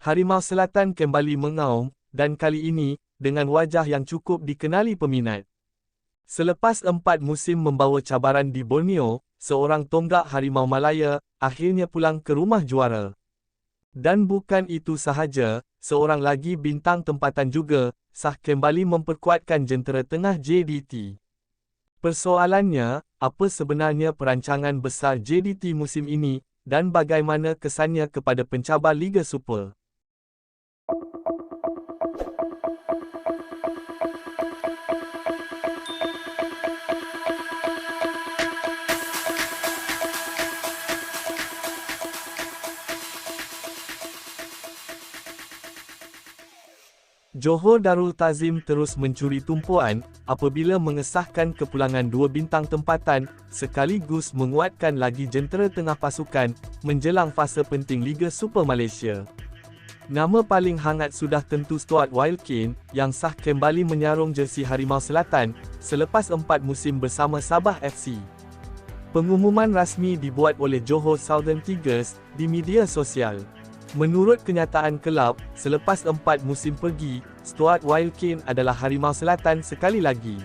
Harimau Selatan kembali mengaum, dan kali ini, dengan wajah yang cukup dikenali peminat. Selepas empat musim membawa cabaran di Borneo, seorang tonggak Harimau Malaya, akhirnya pulang ke rumah juara. Dan bukan itu sahaja, seorang lagi bintang tempatan juga, sah kembali memperkuatkan jentera tengah JDT. Persoalannya, apa sebenarnya perancangan besar JDT musim ini, dan bagaimana kesannya kepada pencabar Liga Super? Johor Darul Tazim terus mencuri tumpuan apabila mengesahkan kepulangan dua bintang tempatan sekaligus menguatkan lagi jentera tengah pasukan menjelang fasa penting Liga Super Malaysia. Nama paling hangat sudah tentu Stuart Wildkin yang sah kembali menyarung jersi Harimau Selatan selepas empat musim bersama Sabah FC. Pengumuman rasmi dibuat oleh Johor Southern Tigers di media sosial. Menurut kenyataan kelab, selepas empat musim pergi, Stuart Wildkin adalah Harimau Selatan sekali lagi.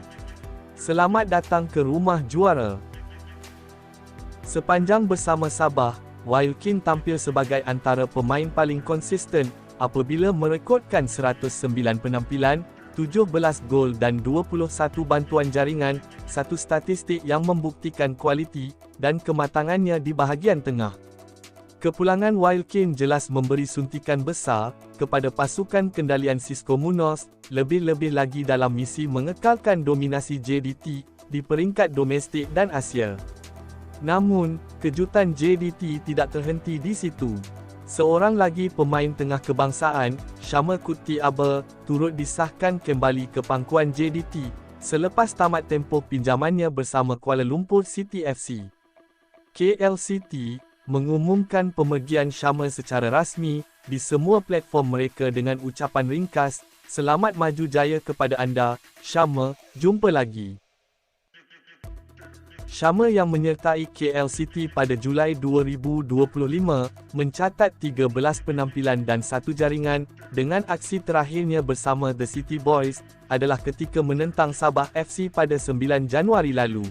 Selamat datang ke rumah juara. Sepanjang bersama Sabah, Wildkin tampil sebagai antara pemain paling konsisten apabila merekodkan 109 penampilan, 17 gol dan 21 bantuan jaringan, satu statistik yang membuktikan kualiti dan kematangannya di bahagian tengah. Kepulangan Wildkin jelas memberi suntikan besar kepada pasukan kendalian Cisco Munoz, lebih-lebih lagi dalam misi mengekalkan dominasi JDT di peringkat domestik dan Asia. Namun, kejutan JDT tidak terhenti di situ. Seorang lagi pemain tengah kebangsaan, Syama Kuti Abel, turut disahkan kembali ke pangkuan JDT selepas tamat tempoh pinjamannya bersama Kuala Lumpur City FC. KLCT mengumumkan pemergian Syama secara rasmi di semua platform mereka dengan ucapan ringkas, Selamat maju jaya kepada anda, Syama, jumpa lagi. Syama yang menyertai KLCT pada Julai 2025, mencatat 13 penampilan dan satu jaringan, dengan aksi terakhirnya bersama The City Boys, adalah ketika menentang Sabah FC pada 9 Januari lalu.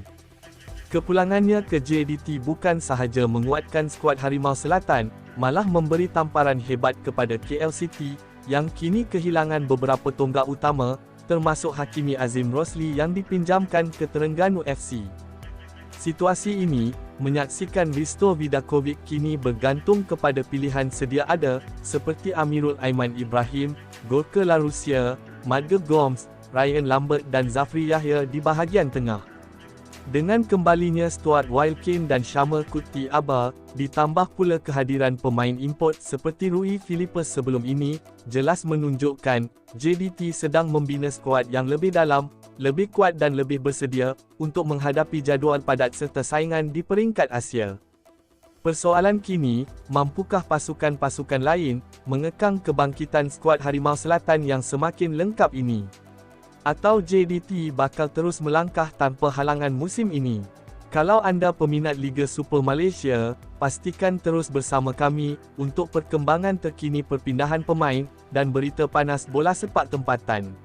Kepulangannya ke JDT bukan sahaja menguatkan skuad Harimau Selatan, malah memberi tamparan hebat kepada KLCT, yang kini kehilangan beberapa tonggak utama, termasuk Hakimi Azim Rosli yang dipinjamkan ke Terengganu FC. Situasi ini, menyaksikan Risto Vidakovic kini bergantung kepada pilihan sedia ada, seperti Amirul Aiman Ibrahim, Gorka Larusia, Madge Gomes, Ryan Lambert dan Zafri Yahya di bahagian tengah. Dengan kembalinya Stuart Wildkin dan Shamal Kuti Aba, ditambah pula kehadiran pemain import seperti Rui Philippus sebelum ini, jelas menunjukkan JDT sedang membina skuad yang lebih dalam, lebih kuat dan lebih bersedia untuk menghadapi jadual padat serta saingan di peringkat Asia. Persoalan kini, mampukah pasukan-pasukan lain mengekang kebangkitan skuad Harimau Selatan yang semakin lengkap ini? Atau JDT bakal terus melangkah tanpa halangan musim ini. Kalau anda peminat Liga Super Malaysia, pastikan terus bersama kami untuk perkembangan terkini perpindahan pemain dan berita panas bola sepak tempatan.